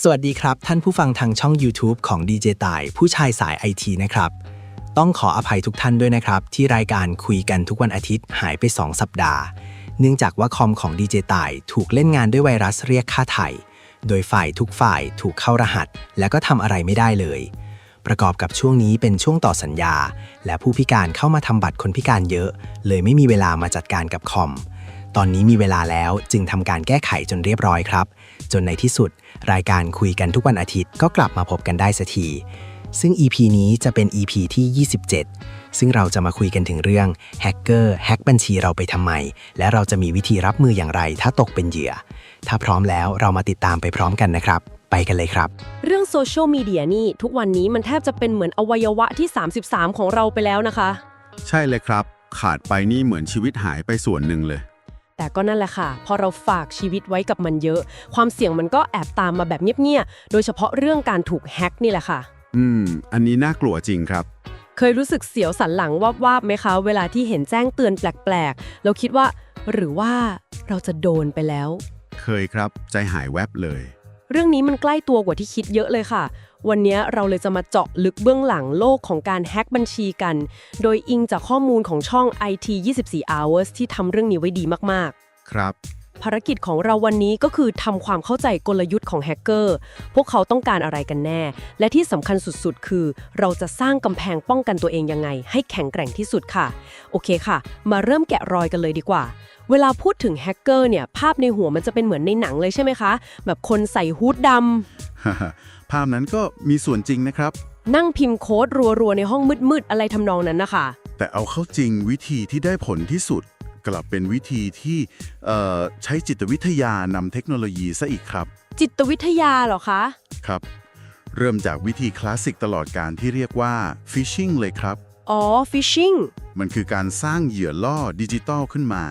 สวัสดีครับ ท่านผู้ฟังทางช่อง YouTube ของ DJ ตาย ผู้ชายสายไอทีนะครับ ต้องขออภัยทุกท่านด้วยนะครับ ที่รายการคุยกันทุกวันอาทิตย์หายไป 2 สัปดาห์ เนื่องจากว่าคอมของ DJ ตายถูกเล่นงานด้วยไวรัสเรียกค่าไถ่โดยฝ่ายทุกฝ่ายถูกเข้ารหัส และก็ทำอะไรไม่ได้เลย ประกอบกับช่วงนี้เป็นช่วงต่อสัญญา และผู้พิการเข้ามาทำบัตรคนพิการเยอะ เลยไม่มีเวลามาจัดการกับคอม ตอนนี้มีเวลาแล้วจึงทำการแก้ไขจนเรียบร้อยครับ จนในที่สุด รายการคุยกันทุกวันอาทิตย์ก็กลับมาพบกันได้สักที ซึ่ง EP นี้จะเป็น EP ที่ 27 ซึ่งเราจะมาคุยกันถึงเรื่องแฮกเกอร์แฮกบัญชีเราไปทำไม และเราจะมีวิธีรับมืออย่างไรถ้าตกเป็นเหยื่อ ถ้าพร้อมแล้วเรามาติดตามไปพร้อมกันนะครับ ไปกันเลยครับ เรื่องโซเชียลมีเดียนี่ทุกวันนี้มันแทบจะเป็นเหมือนอวัยวะที่ 33 ของเราไปแล้วนะคะ ใช่เลยครับ ขาดไปนี่เหมือนชีวิตหายไปส่วนหนึ่งเลย แต่ก็นั่นแหละค่ะ พอเราฝากชีวิตไว้กับมันเยอะ ความเสี่ยงมันก็แอบตามมาแบบเงียบๆ โดยเฉพาะเรื่องการถูกแฮ็กนี่แหละค่ะ อืม อันนี้น่ากลัวจริงครับ เคยรู้สึกเสียวสันหลังวาบๆไหมคะ เวลาที่เห็นแจ้งเตือนแปลกๆแล้วคิดว่า หรือว่าเราจะโดนไปแล้ว เคยครับ ใจหายแวบเลย เรื่องนี้มันใกล้ตัวกว่าที่คิดเยอะเลยค่ะ วันนี้เราเลยจะมาเจาะลึกเบื้องหลังโลกของการแฮ็กบัญชีกัน โดยอิงจากข้อมูลของช่อง IT 24 hours ที่ทำเรื่องนี้ไว้ดีมากๆ ครับ ภารกิจของเราวันนี้ก็คือทำความเข้าใจกลยุทธ์ของแฮกเกอร์ พวกเขาต้องการอะไรกันแน่ และที่สำคัญสุดๆ คือ เราจะสร้างกำแพงป้องกันตัวเองยังไง ให้แข็งแกร่งที่สุดค่ะ โอเคค่ะ มาเริ่มแกะรอยกันเลยดีกว่า เวลาพูดถึงแฮกเกอร์เนี่ยภาพในหัวมันจะเป็นเหมือนในหนังเลยใช่ไหมคะ แบบคนใส่ฮูดดำภาพนั้นก็มีส่วนจริงนะครับ นั่งพิมพ์โค้ดรัวๆในห้องมืดๆอะไรทำนองนั้นนะคะแต่เอาเข้าจริงวิธีที่ได้ผลที่สุด กลับเป็นวิธีที่เอ่อใช้จิตวิทยานำเทคโนโลยีซะอีกครับ จิตวิทยาเหรอคะครับ เริ่มจากวิธีคลาสสิกตลอดการที่เรียกว่า phishing เลยครับ อ๋อ phishing มันคือการสร้างเหยื่อล่อดิจิตอลขึ้นมา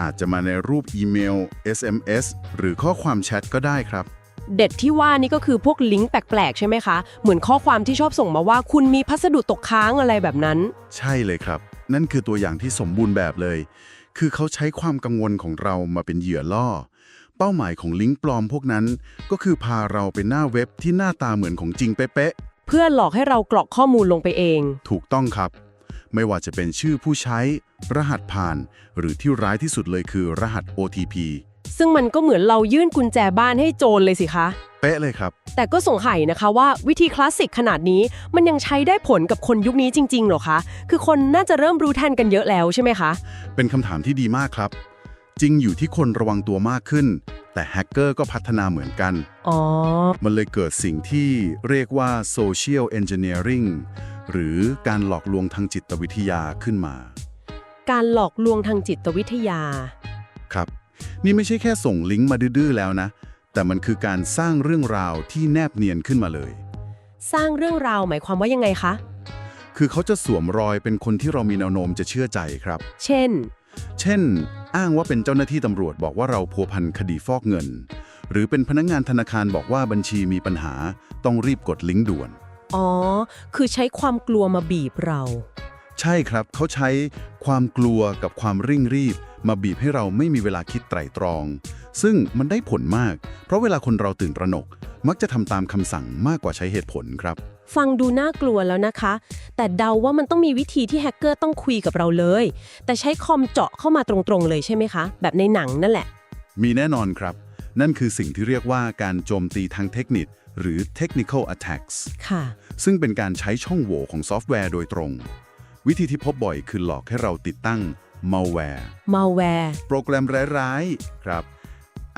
อาจจะมาในรูปอีเมล SMS หรือข้อความแชทก็ได้ครับเด็ดที่ว่านี่ก็คือพวกลิงก์แปลกๆ ใช่ไหมคะ เหมือนข้อความที่ชอบส่งมาว่าคุณมีพัสดุตกค้างอะไรแบบนั้น ใช่เลยครับ นั่นคือตัวอย่างที่สมบูรณ์แบบเลย คือเขาใช้ความกังวลของเรามาเป็นเหยื่อล่อ เป้าหมายของลิงก์ปลอมพวกนั้น ก็คือพาเราไปหน้าเว็บที่หน้าตาเหมือนของจริงเป๊ะเพื่อหลอกให้เรากรอกข้อมูลลงไปเอง ๆ ถูกต้องครับ ไม่ว่าจะเป็นชื่อผู้ใช้ รหัสผ่าน หรือที่ร้ายที่สุดเลยคือรหัส OTP ซึ่งมันก็เหมือนเรายื่นกุญแจบ้านให้โจรเลยสิคะ เป๊ะเลยครับ แต่ก็สงสัยนะคะว่าวิธีคลาสสิกขนาดนี้มันยังใช้ได้ผลกับคนยุคนี้จริงๆเหรอคะ คือคนน่าจะเริ่มรู้ทันกันเยอะแล้วใช่ไหมคะ เป็นคำถามที่ดีมากครับ จริงอยู่ที่คนระวังตัวมากขึ้น แต่แฮกเกอร์ก็พัฒนาเหมือนกัน อ๋อ มันเลยเกิดสิ่งที่เรียกว่า social engineering หรือการหลอกลวงทางจิตวิทยาขึ้นมา การหลอกลวงทางจิตวิทยา ครับ นี่ไม่ใช่แค่ส่งลิงก์มาดื้อๆแล้วนะ แต่มันคือการสร้างเรื่องราวที่แนบเนียนขึ้นมาเลย สร้างเรื่องราวหมายความว่ายังไงคะ คือเขาจะสวมรอยเป็นคนที่เรามีแนวโน้มจะเชื่อใจครับ เช่น เช่น อ้างว่าเป็นเจ้าหน้าที่ตำรวจบอกว่าเราพัวพันคดีฟอกเงิน หรือเป็นพนักงานธนาคารบอกว่าบัญชีมีปัญหา ต้องรีบกดลิงก์ด่วน อ๋อ คือใช้ความกลัวมาบีบเรา ใช่ครับเขาใช้ความกลัวกับความเร่งรีบ มาบีบให้เราไม่มีเวลาคิดไตร่ตรอง ซึ่งมันได้ผลมาก เพราะเวลาคนเราตื่นตระหนก มักจะทำตามคำสั่งมากกว่าใช้เหตุผลครับ ฟังดูน่ากลัวแล้วนะคะ แต่เดาว่ามันต้องมีวิธีที่แฮกเกอร์ต้องคุยกับเราเลย แต่ใช้คอมเจาะเข้ามาตรงๆเลยใช่ไหมคะ แบบในหนังนั่นแหละ มีแน่นอนครับ นั่นคือสิ่งที่เรียกว่าการโจมตีทางเทคนิค หรือ technical attacks ค่ะ ซึ่งเป็นการใช้ช่องโหว่ของซอฟต์แวร์โดยตรง วิธีที่พบบ่อยคือหลอกให้เราติดตั้ง malware malware โปรแกรมร้ายๆครับ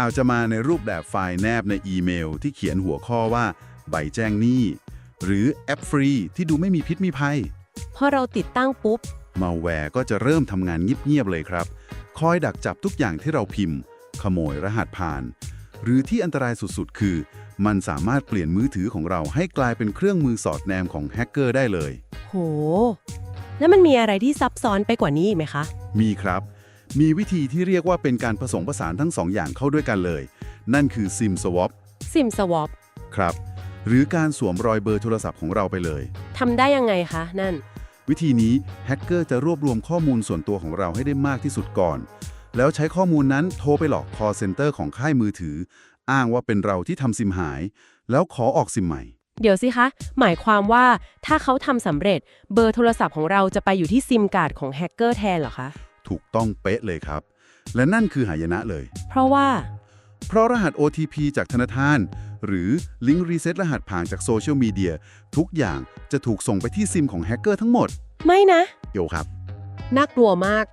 อาจจะมาในรูปแบบไฟล์แนบในอีเมล ที่เขียนหัวข้อว่า ใบแจ้งหนี้ หรือแอปฟรีที่ดูไม่มีพิษมีภัย พอเราติดตั้งปุ๊บ malware ก็จะเริ่มทำงานเงียบๆเลยครับ คอยดักจับทุกอย่างที่เราพิมพ์ ขโมยรหัสผ่าน หรือที่อันตรายสุดๆ คือ มันสามารถเปลี่ยนมือถือของเราให้กลายเป็นเครื่องมือสอดแนมของแฮกเกอร์ได้เลย โห แล้วมันมีอะไรที่ซับซ้อนไปกว่านี้อีกไหมคะ มีครับ มีวิธีที่เรียกว่าเป็นการผสมผสานทั้งสองอย่างเข้าด้วยกันเลย นั่นคือ SIM swap SIM swap ครับ หรือการสวมรอยเบอร์โทรศัพท์ของเราไปเลย ทำได้ยังไงคะ นั่น วิธีนี้แฮกเกอร์จะรวบรวมข้อมูลส่วนตัวของเราให้ได้มากที่สุดก่อน แล้วใช้ข้อมูลนั้นโทรไปหลอก call center ของค่ายมือถือ อ้างว่าเป็นเราที่ทำซิมหาย แล้วขอออกซิมใหม่ เดี๋ยวสิคะ หมายความว่าถ้าเขาทำสำเร็จ เบอร์โทรศัพท์ของเราจะไปอยู่ที่ซิมการ์ดของแฮกเกอร์แทนเหรอคะ ถูกต้องเป๊ะเลยครับ และนั่นคือหายนะเลย เพราะว่า เพราะรหัส OTP จากธนาคาร หรือลิงก์รีเซ็ตรหัสผ่านจากโซเชียลมีเดียทุกอย่างจะถูกส่งไปที่ซิมของแฮกเกอร์ทั้งหมด ไม่นะ โยครับ น่ากลัวมาก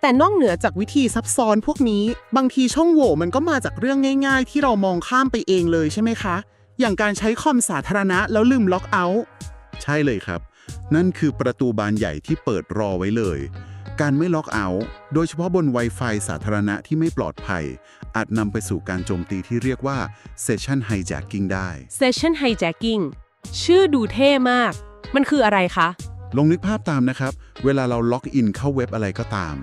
แต่นอกเหนือจากวิธีซับซ้อนพวกนี้ บางทีช่องโหว่มันก็มาจากเรื่องง่าย ๆ ที่เรามองข้ามไปเองเลยใช่ไหมคะ อย่างการใช้คอมสาธารณะแล้วลืมล็อกเอาท์ใช่เลยครับ นั่นคือประตูบานใหญ่ที่เปิดรอไว้เลย การไม่ล็อกเอาท์โดยเฉพาะบน Wi-Fi สาธารณะที่ไม่ปลอดภัย อาจนำไปสู่การโจมตีที่เรียกว่า Session Hijacking ได้ Session Hijacking ชื่อดูเท่มาก มันคืออะไรคะ ลองนึกภาพตามนะครับ เวลาเราล็อกอินเข้าเว็บอะไรก็ตาม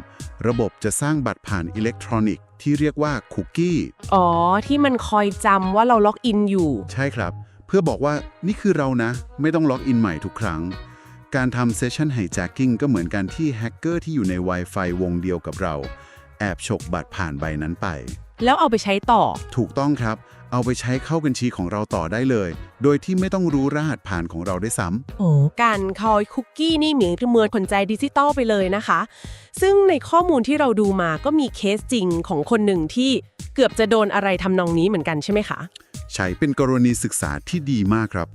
ระบบจะสร้างบัตรผ่านอิเล็กทรอนิกส์ ที่เรียกว่าคุกกี้ อ๋อ ที่มันคอยจำว่าเราล็อกอินอยู่ ใช่ครับ เพื่อบอกว่านี่คือเรานะ ไม่ต้องล็อกอินใหม่ทุกครั้ง การทำ Session Hijacking ก็เหมือนกันที่แฮกเกอร์ที่อยู่ใน Wi-Fi วงเดียวกับเรา แอบฉกบัตรผ่านใบนั้นไป แล้วเอาไปใช้ต่อ ถูกต้องครับ เอาไปใช้เข้าบัญชีของเราต่อได้เลย โดยที่ไม่ต้องรู้รหัสผ่านของเราได้วยซ้ำโอ้การคอยคุกกี้นี่เหมือนเหมือนคนใจดิจิตอลไปเลยนะคะ ซึ่งในข้อมูลที่เราดูมาก็มีเคสจริงของคนหนึ่งที่เกือบจะโดนอะไรทำนองนี้เหมือนกันใช่ไหมคะใช้เป็นกรณีศึกษาที่ดีมากครับ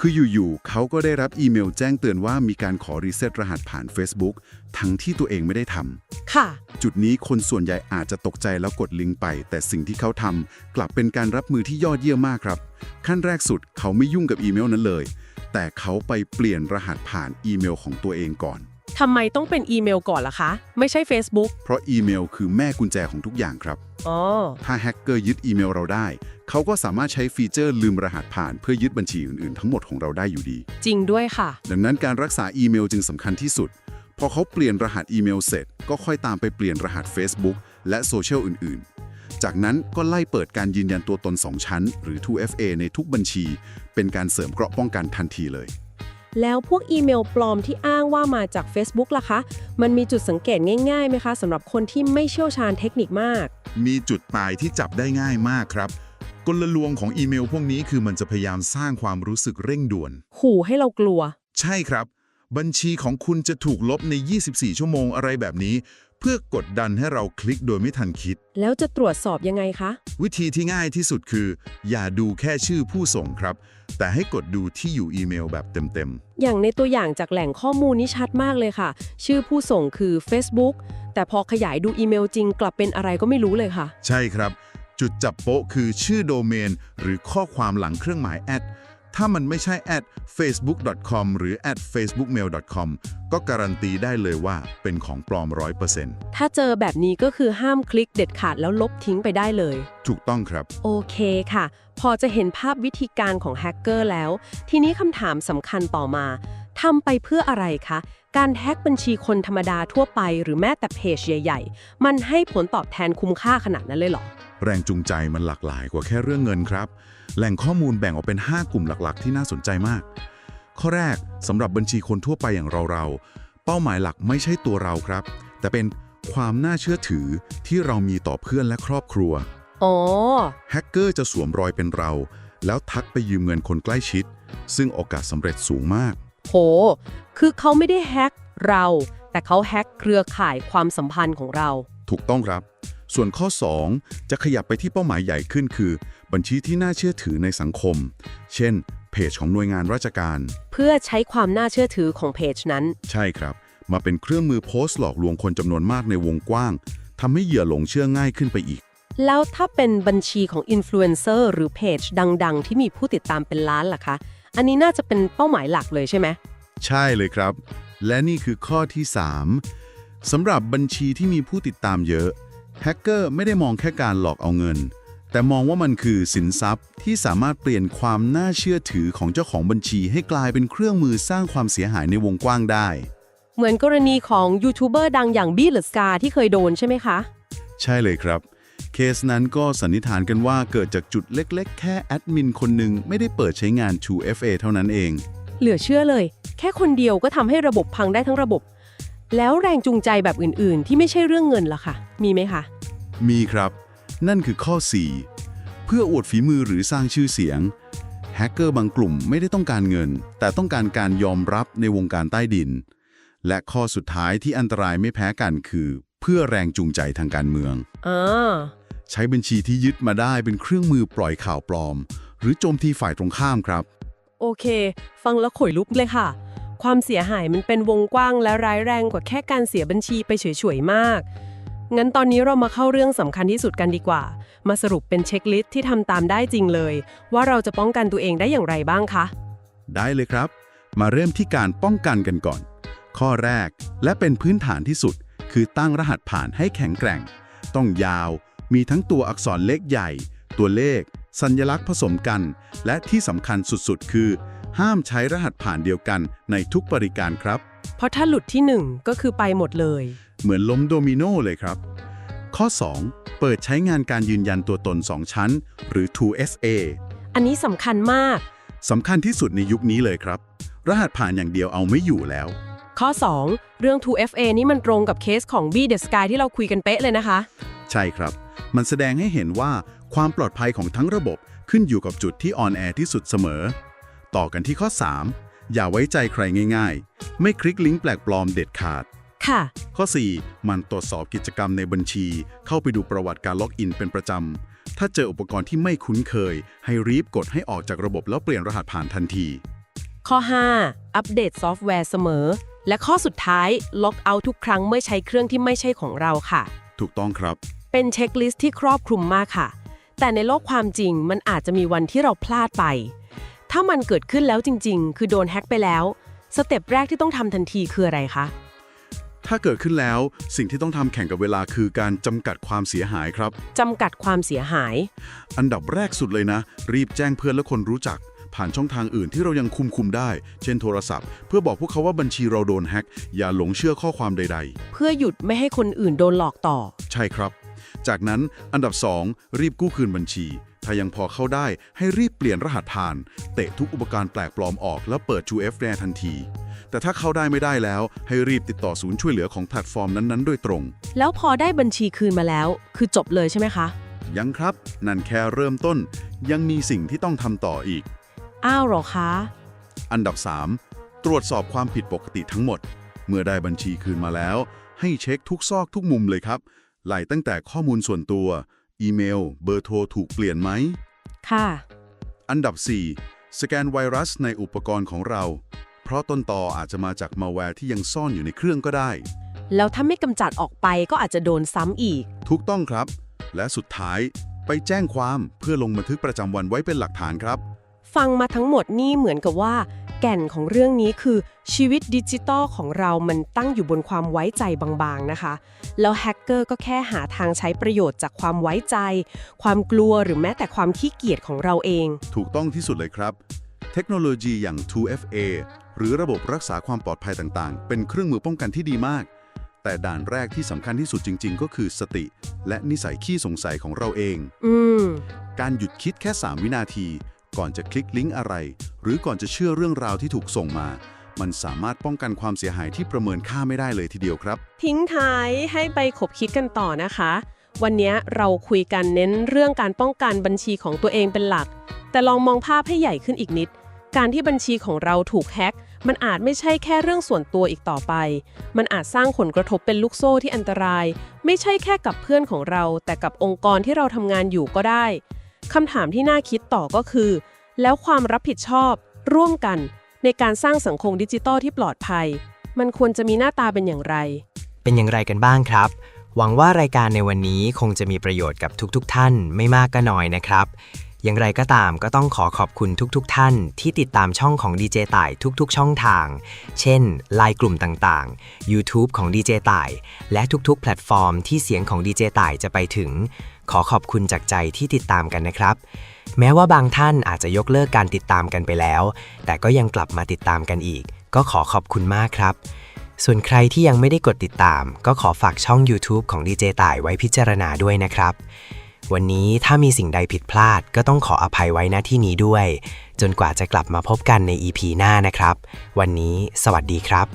คืออยู่ๆเขาก็ได้รับอีเมลแจ้งเตือนว่ามีการขอรีเซ็ตรหัสผ่าน Facebook ทั้งที่ตัวเองไม่ได้ทำค่ะ จุดนี้คนส่วนใหญ่อาจจะตกใจแล้วกดลิงก์ไป แต่สิ่งที่เขาทำกลับเป็นการรับมือที่ยอดเยี่ยมมากครับ ขั้นแรกสุดเขาไม่ยุ่งกับอีเมลนั้นเลย แต่เขาไปเปลี่ยนรหัสผ่านอีเมลของตัวเองก่อน ทำไมต้องเป็นอีเมลก่อนล่ะคะ ไม่ใช่ Facebook เพราะอีเมลคือแม่กุญแจของทุกอย่างครับ อ๋อ ถ้าแฮกเกอร์ยึดอีเมลเราได้ เขาก็สามารถใช้ฟีเจอร์ลืมรหัสผ่าน เพื่อยึดบัญชีอื่นๆ ทั้งหมดของเราได้อยู่ดี จริงด้วยค่ะ ดังนั้นการรักษาอีเมลจึงสำคัญที่สุด พอเขาเปลี่ยนรหัสอีเมลเสร็จ ก็ค่อยตามไปเปลี่ยนรหัส Facebook และโซเชียลอื่น ๆจากนั้นก็ไล่เปิดการยืนยันตัวตน 2 ชั้น หรือ 2FA ในทุกบัญชี เป็นการเสริมเกราะป้องกันทันทีเลย แล้วพวกอีเมลปลอมที่อ้างว่ามาจาก Facebook ล่ะคะ มันมีจุดสังเกตง่ายๆไหมคะสำหรับคนที่ไม่เชี่ยวชาญเทคนิคมาก มีจุดตายที่จับได้ง่ายมากครับ กลลวงของอีเมลพวกนี้คือมันจะพยายามสร้างความรู้สึกเร่งด่วน ขู่ให้เรากลัว ใช่ครับ บัญชีของคุณจะถูกลบใน 24 ชั่วโมงอะไรแบบนี้ เพื่อกดดันให้เราคลิกโดยไม่ทันคิด แล้วจะตรวจสอบยังไงคะ วิธีที่ง่ายที่สุดคือ อย่าดูแค่ชื่อผู้ส่งครับ แต่ให้กดดูที่อยู่อีเมลแบบเต็มอย่างในตัวอย่างจากแหล่งข้อมูลนี่ชัดมากเลยค่ะ ชื่อผู้ส่งคือ Facebook แต่พอขยายดูอีเมลจริง กลับเป็นอะไรก็ไม่รู้เลยค่ะ ๆ ใช่ครับ จุดจับโป๊ะคือชื่อโดเมน หรือข้อความหลังเครื่องหมายแอด ถ้ามันไม่ใช่ at facebook.com หรือ at facebookmail.com ก็การันตีได้เลยว่าเป็นของปลอม 100%ถ้าเจอแบบนี้ก็คือห้ามคลิกเด็ดขาดแล้วลบทิ้งไปได้เลย ถูกต้องครับ โอเคค่ะ พอจะเห็นภาพวิธีการของแฮกเกอร์แล้ว ทีนี้คำถามสำคัญต่อมา ทำไปเพื่ออะไรคะ การแฮกบัญชีคนธรรมดาทั่วไปหรือแม้แต่เพจใหญ่ ๆ มันให้ผลตอบแทนคุ้มค่าขนาดนั้นเลยเหรอ แรงจูงใจมันหลากหลายกว่าแค่เรื่องเงินครับ แหล่งข้อมูลแบ่งออกเป็น 5 กลุ่มหลักๆ ที่น่าสนใจมาก ข้อแรกสำหรับบัญชีคนทั่วไปอย่างเราๆ เป้าหมายหลักไม่ใช่ตัวเราครับ แต่เป็นความน่าเชื่อถือที่เรามีต่อเพื่อนและครอบครัวอ๋อแฮกเกอร์จะสวมรอยเป็นเรา แล้วทักไปยืมเงินคนใกล้ชิด ซึ่งโอกาสสำเร็จสูงมาก โห คือเขาไม่ได้แฮกเรา แต่เขาแฮกเครือข่ายความสัมพันธ์ของเรา ถูกต้องครับ ส่วนข้อ 2 จะขยับไปที่เป้าหมายใหญ่ขึ้นคือ บัญชีที่น่าเชื่อถือในสังคม เช่น เพจของหน่วยงานราชการ เพื่อใช้ความน่าเชื่อถือของเพจนั้น ใช่ครับ มาเป็นเครื่องมือโพสต์หลอกลวงคนจำนวนมากในวงกว้างทำให้เหยื่อหลงเชื่อง่ายขึ้นไปอีก แล้วถ้าเป็นบัญชีของอินฟลูเอนเซอร์หรือเพจดัง ๆ ที่มีผู้ติดตามเป็นล้านล่ะคะ อันนี้น่าจะเป็นเป้าหมายหลักเลยใช่ไหม ใช่เลยครับ และนี่คือข้อที่ 3สำหรับบัญชีที่มีผู้ติดตามเยอะ แฮกเกอร์ไม่ได้มองแค่การหลอกเอาเงิน แต่มองว่ามันคือสินทรัพย์ที่สามารถเปลี่ยนความน่าเชื่อถือของเจ้าของบัญชีให้กลายเป็นเครื่องมือสร้างความเสียหายในวงกว้างได้ เหมือนกรณีของยูทูบเบอร์ดังอย่างบี้หรือสกาที่เคยโดนใช่ไหมคะ ใช่เลยครับ เคสนั้นก็สันนิษฐานกันว่าเกิดจากจุดเล็กๆ แค่แอดมินคนหนึ่งไม่ได้เปิดใช้งาน 2FA เท่านั้นเอง เหลือเชื่อเลย แค่คนเดียวก็ทำให้ระบบพังได้ทั้งระบบ แล้วแรงจูงใจแบบอื่นๆ ที่ไม่ใช่เรื่องเงินล่ะคะมีไหมคะ มีครับ นั่นคือข้อ 4 เพื่ออวดฝีมือหรือสร้างชื่อเสียง แฮกเกอร์บางกลุ่มไม่ได้ต้องการเงิน แต่ต้องการการยอมรับในวงการใต้ดิน และข้อสุดท้ายที่อันตรายไม่แพ้กันคือ เพื่อแรงจูงใจทางการเมืองอ่า ใช้บัญชีที่ยึดมาได้เป็นเครื่องมือปล่อยข่าวปลอม หรือโจมตีฝ่ายตรงข้ามครับ โอเค ฟังแล้วขนลุกเลยค่ะ ความเสียหายมันเป็นวงกว้างและร้ายแรงกว่าแค่การเสียบัญชีไปเฉยๆมาก งั้นตอนนี้เรามาเข้าเรื่องสำคัญที่สุดกันดีกว่า มาสรุปเป็นเช็คลิสต์ที่ทำตามได้จริงเลย ว่าเราจะป้องกันตัวเองได้อย่างไรบ้างคะ ได้เลยครับ มาเริ่มที่การป้องกันกันก่อน ข้อแรกและเป็นพื้นฐานที่สุด คือตั้งรหัสผ่านให้แข็งแกร่ง ต้องยาว มีทั้งตัวอักษรเล็กใหญ่ ตัวเลข สัญลักษณ์ผสมกัน และที่สำคัญสุดๆ คือ ห้ามใช้รหัสผ่านเดียวกันในทุกบริการครับ เพราะถ้าหลุดที่หนึ่งก็คือไปหมดเลย เหมือนล้มโดมิโนเลยครับ ข้อ 2 เปิดใช้งานการยืนยันตัวตน 2 ชั้น หรือ 2FA อันนี้สำคัญมากสำคัญที่สุดในยุคนี้เลยครับ รหัสผ่านอย่างเดียวเอาไม่อยู่แล้ว ข้อ 2 เรื่อง 2FA นี่มันตรงกับเคสของ B The Sky ที่เราคุยกันเป๊ะเลยนะคะ ใช่ครับ มันแสดงให้เห็นว่าความปลอดภัยของทั้งระบบขึ้นอยู่กับจุดที่ออนแอร์ที่สุดเสมอ ต่อกันที่ข้อ 3 อย่าไว้ใจใครง่าย ๆ ไม่คลิกลิงก์แปลกปลอมเด็ดขาด ค่ะ ข้อ 4 มันตรวจสอบกิจกรรมในบัญชี เข้าไปดูประวัติการล็อกอินเป็นประจำ ถ้าเจออุปกรณ์ที่ไม่คุ้นเคย ให้รีบกดให้ออกจากระบบแล้วเปลี่ยนรหัสผ่านทันที ข้อ 5 อัปเดตซอฟต์แวร์เสมอ และข้อสุดท้ายล็อกเอาท์ทุกครั้งเมื่อใช้เครื่องที่ไม่ใช่ของเราค่ะ ถูกต้องครับ เป็นเช็คลิสต์ที่ครอบคลุมมากค่ะ แต่ในโลกความจริงมันอาจจะมีวันที่เราพลาดไป ถ้ามันเกิดขึ้นแล้วจริง ๆ คือโดนแฮ็กไปแล้ว สเต็ปแรกที่ต้องทำทันทีคืออะไรคะ ถ้าเกิดขึ้นแล้วสิ่งที่ต้องทำแข่งกับเวลาคือการจำกัดความเสียหายครับ จำกัดความเสียหาย อันดับแรกสุดเลยนะ รีบแจ้งเพื่อนและคนรู้จัก ผ่านช่องทางอื่นที่เรายังคุมคุมได้ เช่นโทรศัพท์ เพื่อบอกพวกเขาว่าบัญชีเราโดนแฮ็กอย่าหลงเชื่อข้อความใด เพื่อหยุดไม่ให้คนอื่นโดนหลอกต่อ ๆ ใช่ครับ จากนั้นอันดับ 2 รีบกู้คืนบัญชี ถ้ายังพอเข้าได้ให้รีบเปลี่ยนรหัสผ่าน เตะทุกอุปกรณ์แปลกปลอมออก แล้วเปิด 2F แรทันที แต่ถ้าเข้าได้ไม่ได้แล้ว ให้รีบติดต่อศูนย์ช่วยเหลือของแพลตฟอร์มนั้นๆโดยตรง แล้วพอได้บัญชีคืนมาแล้ว คือจบเลยใช่ไหมคะ ยังครับ นั่นแค่เริ่มต้น ยังมีสิ่งที่ต้องทำต่ออีก อ้าวเหรอคะ อันดับ 3 ตรวจสอบความผิดปกติทั้งหมด เมื่อได้บัญชีคืนมาแล้ว ให้เช็คทุกซอกทุกมุมเลยครับ ไล่ตั้งแต่ข้อมูลส่วนตัว อีเมล เบอร์โทรถูกเปลี่ยนไหม ค่ะ อันดับ 4 สแกนไวรัสในอุปกรณ์ของเรา เพราะต้นตออาจจะมาจากมาแวร์ที่ยังซ่อนอยู่ในเครื่องก็ได้ แล้วถ้าไม่กำจัดออกไปก็อาจจะโดนซ้ำอีก ถูกต้องครับ และสุดท้ายไปแจ้งความเพื่อลงบันทึกประจำวันไว้เป็นหลักฐานครับ ฟังมาทั้งหมดนี่เหมือนกับว่า แก่นของเรื่องนี้คือชีวิตดิจิตอลของเรามันตั้งอยู่บนความไว้ใจบางๆนะคะ แล้วแฮกเกอร์ก็แค่หาทางใช้ประโยชน์จากความไว้ใจ ความกลัวหรือแม้แต่ความขี้เกียจของเราเอง ถูกต้องที่สุดเลยครับ เทคโนโลยีอย่าง 2FA หรือระบบรักษาความปลอดภัยต่างๆ เป็นเครื่องมือป้องกันที่ดีมาก แต่ด่านแรกที่สำคัญที่สุดจริง ๆ ก็คือสติ และนิสัยขี้สงสัยของเราเอง อืม การหยุดคิดแค่ 3 วินาที ก่อนจะคลิกลิงก์อะไร หรือก่อนจะเชื่อเรื่องราวที่ถูกส่งมา มันสามารถป้องกันความเสียหายที่ประเมินค่าไม่ได้เลยทีเดียวครับ ทิ้งท้ายให้ไปขบคิดกันต่อนะคะ วันนี้เราคุยกันเน้นเรื่องการป้องกันบัญชีของตัวเองเป็นหลัก แต่ลองมองภาพให้ใหญ่ขึ้นอีกนิด การที่บัญชีของเราถูกแฮ็กมันอาจไม่ใช่แค่เรื่องส่วนตัวอีกต่อไป มันอาจสร้างผลกระทบเป็นลูกโซ่ที่อันตราย ไม่ใช่แค่กับเพื่อนของเรา แต่กับองค์กรที่เราทำงานอยู่ก็ได้ คำถามที่น่าคิดต่อก็คือ แล้วความรับผิดชอบ ร่วมกัน ในการสร้างสังคมดิจิตอลที่ปลอดภัย มันควรจะมีหน้าตาเป็นอย่างไร เป็นอย่างไรกันบ้างครับ หวังว่ารายการในวันนี้คงจะมีประโยชน์กับทุกๆทท่านไม่มากก็น้อยนะครับ อย่างไรก็ตามก็ต้องขอขอบคุณทุก ๆทท่าน ที่ติดตามช่องของ DJ ต่ายทุก ๆ ช่องทาง เช่นไลน์กลุ่มต่างๆ YouTube ของ DJ ต่าย และทุกๆ แพลตฟอร์มที่เสียงของ DJ ต่ายจะไปถึง ขอขอบคุณจากใจที่ติดตามกันนะครับ แม้ว่าบางท่านอาจจะยกเลิกการติดตามกันไปแล้ว แต่ก็ยังกลับมาติดตามกันอีก ก็ขอขอบคุณมากครับส่วนใครที่ยังไม่ได้กดติดตาม ก็ขอฝากช่อง YouTube ของ DJ ต่ายไว้พิจารณาด้วยนะครับ วันนี้ถ้ามีสิ่งใดผิดพลาดก็ต้องขออภัยไว้ณที่นี้ด้วย จนกว่าจะกลับมาพบกันใน EP หน้านะครับ วันนี้สวัสดีครับ